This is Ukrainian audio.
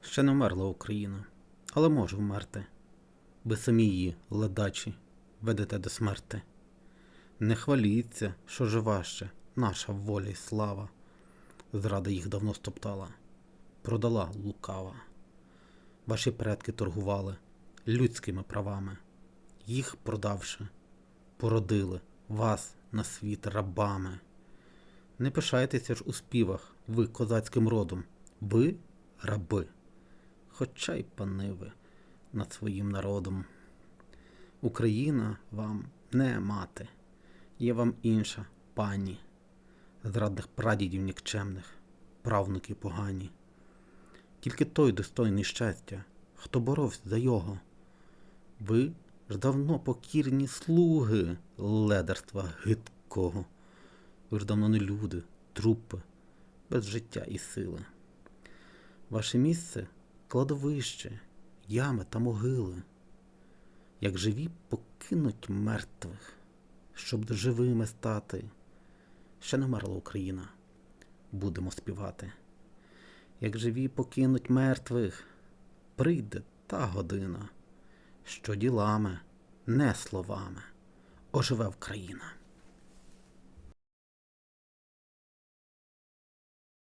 Ще не вмерла Україна, але може вмерти. Ви самі її, ледачі, ведете до смерти. Не хваліться, що жива ще наша воля й слава. Зрада їх давно стоптала, продала лукава. Ваші предки торгували людськими правами, їх продавши, породили вас на світ рабами. Не пишайтеся ж у співах, ви козацьким родом, ви раби, хоча й пани ви над своїм народом. Україна вам не мати, є вам інша пані, зрадних прадідів нікчемних, правнуки погані. Тільки той достойний щастя, хто боровся за його. Ви ж давно покірні слуги ледерства гидкого. Ви ж давно не люди, трупи, без життя і сили. Ваше місце кладовище, ями та могили. Як живі покинуть мертвих, щоб живими стати. Ще не вмерла Україна, будемо співати. Як живі покинуть мертвих, прийде та година, що ділами, не словами, оживе Україна.